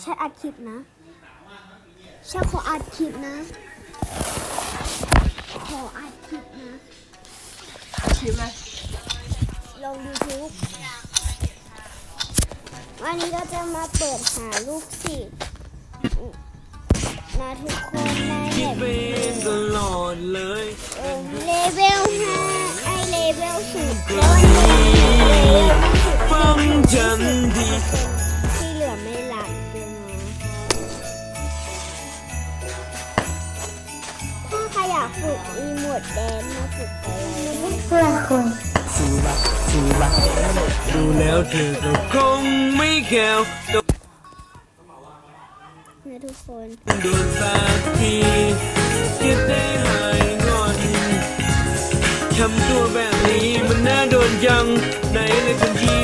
ใช่อัดคลิปนะ ใช่ขออัดคลิปนะ ขออัดคลิปนะ คลิปไหมลง YouTube วันนี้ก็จะมาเปิดหาลูกศิษย์นะทุกคนในคิดแบบไปตลอดเลยเอิ่มเลเวลห้าไอเลเวลสุดแล้ววันนี้เลเวลสุดฟังฉันดี รักดูแล้วเธอก็คงไม่แก้วต้องนะทุกคนโดนสักทีจะได้หายงอนทำตัวแบบนี้มันน่าโดนยังไหนเลยคนยิ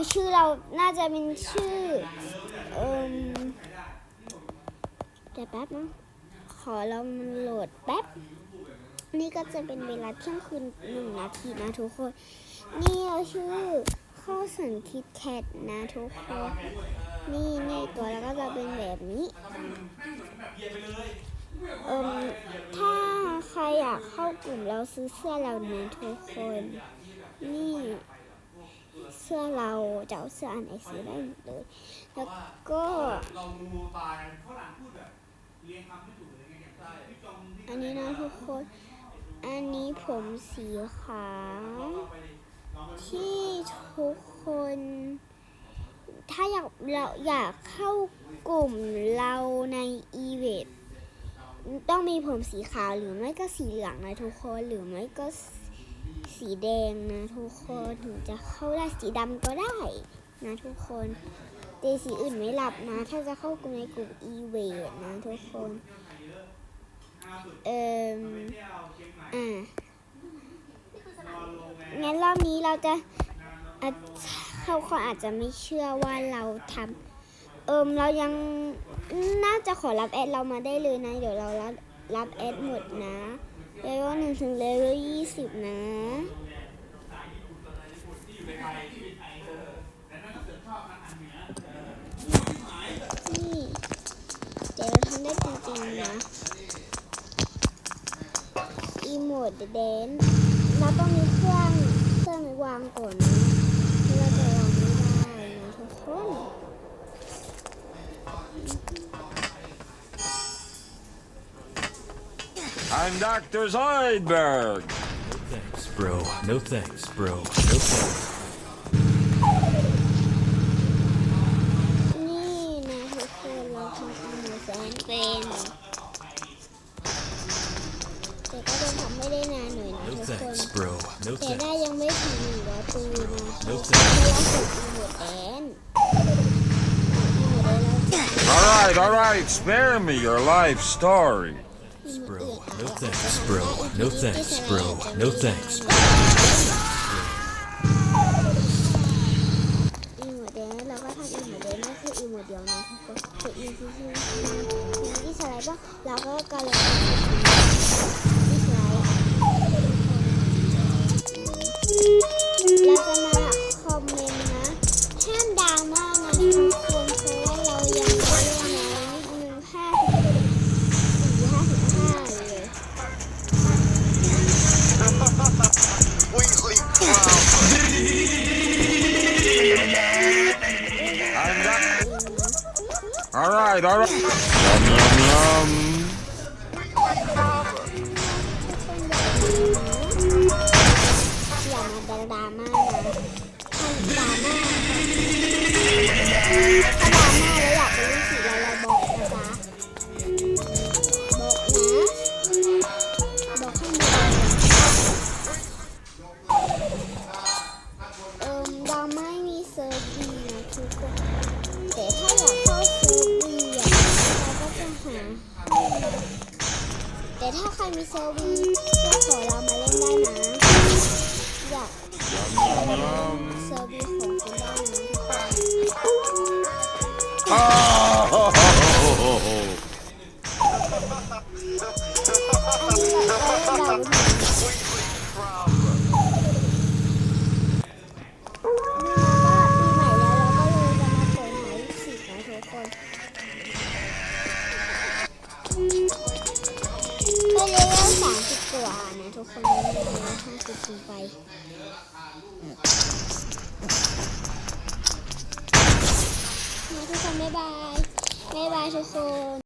คือชื่อเราน่าจะเป็นชื่อเอิ่มเดี๋ยวแป๊บนะขอเรามันโหลดแป๊บ นี่ก็จะเป็นเวลาเที่ยงคืนหนึ่งนาทีนะทุกคน นี่เราชื่อข้าวสันคิดแคทนะทุกคน นี่นี่ตัวแล้วก็จะเป็นแบบนี้เอิมถ้าใครอยากเข้ากลุ่มเราซื้อเสื้อเรานี้ทุกคน นี่ สื้อเราจะเอาเสื้ออันไหนซื้อได้หมดเลย แล้วก็อันนี้นะทุกคน อันนี้ผมสีขาวที่ทุกคน ถ้าอยากเราอยากเข้ากลุ่มเราในอีเวนต์ต้องมีผมสีขาวหรือไม่ก็สีเหลืองนะทุกคนหรือไม่ก็ส สีแดงนะทุกคนถึงจะเข้าได้สีดำก็ได้นะทุกคนแต่สีอื่นไม่หลับนะ ถ้าจะเข้ากลุ่มในกลุ่มอีเวนนะทุกคนเอ่มอ่างั้นรอบนี้เราจะเขาคนอาจจะไม่เชื่อว่าเราทำเอิมเรายังน่าจะขอรับแอดเรามาได้เลยนะ เดี๋ยวเรารับ รับแอดหมดนะเลเวลหนึ่งถึงเลเวลยี่สิบนะนี่เดี๋ยวเราทำได้จริงๆนะอีโมดแดนเราต้องมีเครื่องเครื่องวางก่อน ด้นานหน่อยนะ No ทุกคน thanks, bro. No แต่ได้ thanks. ยังไม่ถึงหนึ่งร้อยปีนะ No เพราะ thanks. ว่าฝึกอีโมแดนอีโมแดนเราจะ All right, all right, spare me your life story. อีโม Bro. อื่น No อาจจะ thanks, ทำ bro. ได้ No อีกที thanks, ที่ bro. จะ No มี thanks. อีโมแดนเราก็ทำอีโมแดนนั่นคืออีโมเดียวนะทุกคนคืออีที่ที่ที่ที่สไลด์ป่ะเราก็กำลัง right, all right. Yum, yum. อ ครมีเซอร์วีก็ขอเรามาเล่นได้นะอยากเซอร์วีของคุณได้ไหมป่คน ห้องควบคุมไทุกคนบ๊าบายบ๊ายบายทุกคน